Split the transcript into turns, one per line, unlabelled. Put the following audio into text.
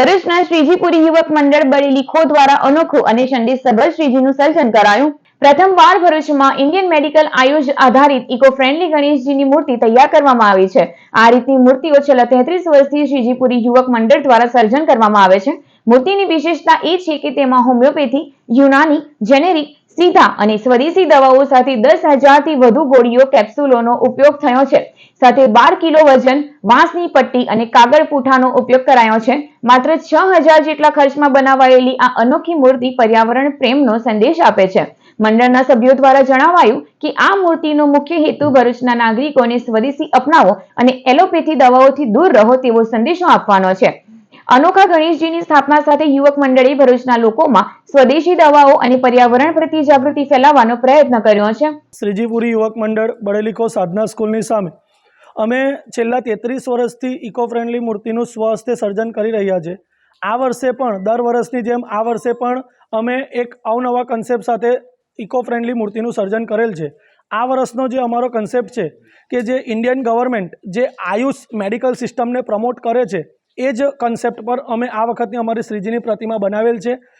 ભરૂચના શ્રીજીપુરી યુવક મંડળ બરેલી ખો દ્વારા અનોખું અને સંદેશસભર શ્રીજીનું સર્જન કરાયું. પ્રથમવાર ભરૂચમાં ઇન્ડિયન મેડિકલ આયુષ આધારિત ઇકો ફ્રેન્ડલી ગણેશજીની મૂર્તિ તૈયાર કરવામાં આવી છે. આ રીતની મૂર્તિઓ છેલ્લા તેત્રીસ વર્ષથી શ્રીજીપુરી યુવક મંડળ દ્વારા સર્જન કરવામાં આવે છે. મૂર્તિની વિશેષતા એ છે કે તેમાં હોમિયોપેથી, યુનાની, જેનેરિક, સીધા અને સ્વદેશી દવાઓ સાથે દસ હજારથી વધુ ગોળીઓ કેપ્સ્યુલોનો ઉપયોગ થયો છે. સાથે બાર કિલો વજન, વાંસની પટ્ટી અને કાગળ પૂઠાનો ઉપયોગ કરાયો છે. માત્ર છ હજાર જેટલા ખર્ચમાં બનાવાયેલી આ અનોખી મૂર્તિ પર્યાવરણ પ્રેમનો સંદેશ આપે છે. મંડળના સભ્યો દ્વારા જણાવાયું કે આ મૂર્તિનો મુખ્ય હેતુ ભરૂચના નાગરિકોને સ્વદેશી અપનાવો અને એલોપેથી દવાઓથી દૂર રહો તેવો સંદેશો આપવાનો છે. અનોખા ગણેશજીની સ્થાપના સાથે યુવક મંડળે ભરૂચના લોકોમાં સ્વદેશી દવાઓ અને પર્યાવરણ પ્રત્યે જાગૃતિ ફેલાવવાનો પ્રયત્ન કર્યો છે.
શ્રીજીપુરી યુવક મંડળ બડેલીકો સાધના સ્કૂલની સામે. અમે છેલ્લા તેત્રીસ વર્ષથી ઇકો ફ્રેન્ડલી મૂર્તિનું સ્વહસ્તે સર્જન કરી રહ્યા છે. આ વર્ષે પણ, દર વર્ષની જેમ આ વર્ષે પણ અમે એક અવનવા કન્સેપ્ટ સાથે ઇકો ફ્રેન્ડલી મૂર્તિનું સર્જન કરેલ છે. આ વર્ષનો જે અમારો કન્સેપ્ટ છે કે જે ઇન્ડિયન ગવર્મેન્ટ જે આયુષ મેડિકલ સિસ્ટમને પ્રમોટ કરે છે એ જ કન્સેપ્ટ પર અમે આ વખતની અમારી શ્રીજીની પ્રતિમા બનાવેલ છે.